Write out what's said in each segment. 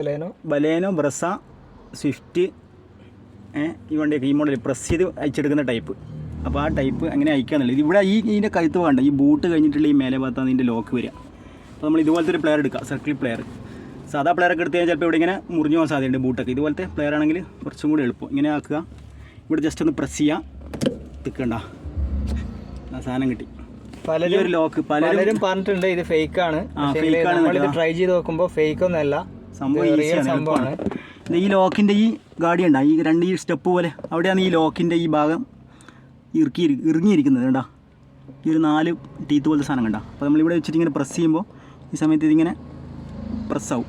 Baleno? Baleno Brezza Swift ഈ വണ്ടിയൊക്കെ ഈ മോഡൽ പ്രസ് ചെയ്ത് അയച്ചെടുക്കുന്ന ടൈപ്പ് അപ്പോൾ ആ ടൈപ്പ് അങ്ങനെ അയക്കാന്നുള്ളത്. ഇത് ഇവിടെ ഈ ഇതിന്റെ കഴുത്ത് വേണ്ട. ഈ ബൂട്ട് കഴിഞ്ഞിട്ടുള്ള ഈ മേലെ ഭാഗത്താണ് ഇതിന്റെ ലോക്ക് വരിക. അപ്പോൾ നമ്മൾ ഇതുപോലത്തെ ഒരു പ്ലെയർ എടുക്കുക സർക്കിൾ പ്ലെയർ സാധാ പ്ലെയർ ഒക്കെ എടുത്ത് കഴിഞ്ഞാൽ ചിലപ്പോൾ ഇവിടെ ഇങ്ങനെ മുറിഞ്ഞു പോകാൻ സാധ്യതയുണ്ട് ബൂട്ടൊക്കെ ഇതുപോലത്തെ പ്ലെയർ ആണെങ്കിൽ കുറച്ചും കൂടി എളുപ്പം. ഇങ്ങനെ ആക്കുക. ഇവിടെ ജസ്റ്റ് ഒന്ന് പ്രസ് ചെയ്യുക തിക്കണ്ട ആ സാധനം കിട്ടി. പലരും ഒരു ലോക്ക് പലരും പറഞ്ഞിട്ടുണ്ട് ഇത് ഫേക്ക് ആണ്. ആ, ആണ് നമ്മളിത് എന്നൊക്കെ. ട്രൈ ചെയ്ത് നോക്കുമ്പോൾ ഫേക്ക് ഒന്നല്ല സംഭവം ഈസിയാണ് എളുപ്പമാണ്. ഈ ലോക്കിന്റെ ഈ ഗാഡി ഉണ്ടാ? ഈ രണ്ട് ഈ സ്റ്റെപ്പ് പോലെ അവിടെയാണ് ഈ ലോക്കിന്റെ ഈ ഭാഗം ഇറുക്കി ഇറങ്ങിയിരിക്കുന്നത് കേട്ടോ ഈ ഒരു നാല് ടീത്ത് പോലത്തെ സാധനം കണ്ട? അപ്പോൾ നമ്മളിവിടെ വെച്ചിട്ട് ഇങ്ങനെ പ്രസ് ചെയ്യുമ്പോൾ ഈ സമയത്ത് ഇതിങ്ങനെ പ്രസ്സാവും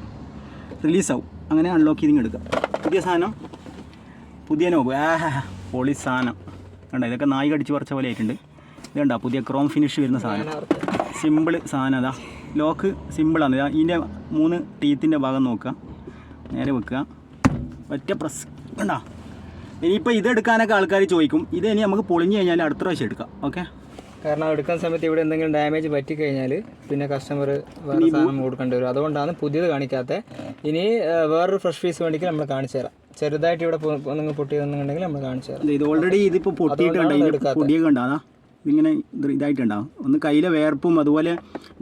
റിലീസാവും അങ്ങനെ അൺലോക്ക് ചെയ്തിങ്ങനെ എടുക്കുക പുതിയ സാധനം. പുതിയ നോബ് ആ പൊളി സാധനം. കണ്ട? ഇതൊക്കെ നായി കടിച്ച് പറിച്ച പോലെ ആയിട്ടുണ്ട്. ഇത് കണ്ട? പുതിയ ക്രോം ഫിനിഷ് വരുന്ന സാധനം. സിമ്പിൾ സാധനം അതാ. ലോക്ക് സിമ്പിളാണ്. ഇതാ ഇതിന്റെ മൂന്ന് ടീത്തിന്റെ ഭാഗം നോക്കുക. നേരെ വെക്കുക. ഒറ്റ പ്രസ് കണ്ടാ? ഇനിയിപ്പോൾ ഇതെടുക്കാനൊക്കെ ആൾക്കാർ ചോദിക്കും. ഇത് ഇനി നമുക്ക് പൊളിഞ്ഞു കഴിഞ്ഞാൽ അടുത്ത പ്രാവശ്യം എടുക്കാം. ഓക്കെ? കാരണം എടുക്കുന്ന സമയത്ത് ഇവിടെ എന്തെങ്കിലും ഡാമേജ് പറ്റിക്കഴിഞ്ഞാൽ പിന്നെ കസ്റ്റമർ വേറെ സാധനം കൊടുക്കേണ്ടി വരും. അതുകൊണ്ടാണ് പുതിയത് കാണിക്കാത്തത് ഇനി വേറൊരു ഫ്രഷ് പീസ് വേണ്ടിക്ക് നമ്മൾ കാണിച്ചു തരാം. ചെറുതായിട്ട് ഇവിടെ നിങ്ങൾ പൊട്ടിയതെന്നുണ്ടെങ്കിൽ നമ്മൾ കാണിച്ചു തരാം. ഇത് ഓൾറെഡി ഇതിപ്പോൾ പൊട്ടിയിട്ടുണ്ട്. പൊടിയൊക്കെ ഉണ്ട്? അതാ. ഇതിങ്ങനെ ഇത് ഇതായിട്ടുണ്ടാവും. ഒന്ന് കയ്യിലെ വേർപ്പും അതുപോലെ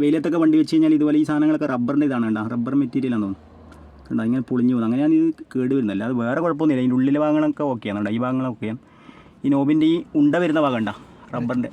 വെയിലത്തൊക്കെ വണ്ടി വെച്ച് കഴിഞ്ഞാൽ ഇതുപോലെ ഈ സാധനങ്ങളൊക്കെ റബ്ബറിന്റെ ഇതാണ് കേട്ടോ റബ്ബർ മെറ്റീരിയലാണെന്ന് തോന്നുന്നു. കണ്ടോ? ഇങ്ങനെ പൊളിഞ്ഞു പോകുന്നു. അങ്ങനെ ഇത് കേട് വരുന്നില്ല. അല്ലാതെ വേറെ കുഴപ്പമൊന്നുമില്ല ഇതിന്റെ ഉള്ളിലെ ഭാഗങ്ങളൊക്കെ ഓക്കെയാണ് കേട്ടോ ഈ ഭാഗങ്ങളൊക്കെയാണ് ഈ നോബിന്റെ ഈ ഉണ്ട വരുന്ന ഭാഗം ഉണ്ടോ? റബ്ബറിന്റെ.